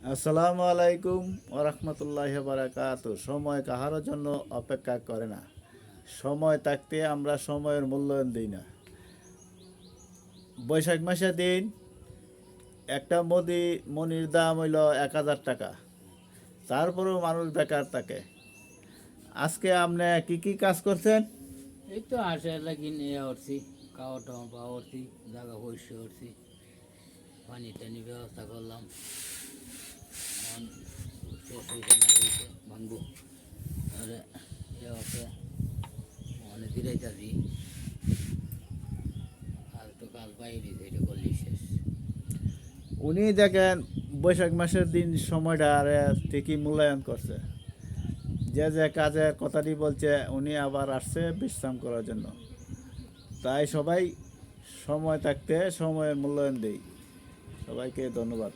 আসসালামু আলাইকুম ওরহমতুল্লাহ বারাকাত সময় কাহারও জন্য অপেক্ষা করে না। সময় থাকতে আমরা সময়ের মূল্যায়ন দিই না। বৈশাখ মাসের দিন একটা মোদি মনির দাম হইল এক হাজার টাকা। তারপরেও মানুষ বেকার থাকে। আজকে আপনি কি কি কাজ করছেন? এই তো আসে লাগি নিয়ে উঠছি খাওয়া টাওয়া উঠছি জায়গা করছি পানি টানি ব্যবস্থা করলাম এখন শেষ হয়েছে না হয়েছে ভাঙবো আরে তো বাইরে শেষ। উনি দেখেন, বৈশাখ মাসের দিন সময়টা আরে ঠিকই মূল্যায়ন করছে। যে যে কাজে কথাটি বলছে, উনি আবার আসছে বিশ্রাম করার জন্য। তাই সবাই সময় থাকতে সময়ের মূল্যায়ন দেই। সবাইকে ধন্যবাদ।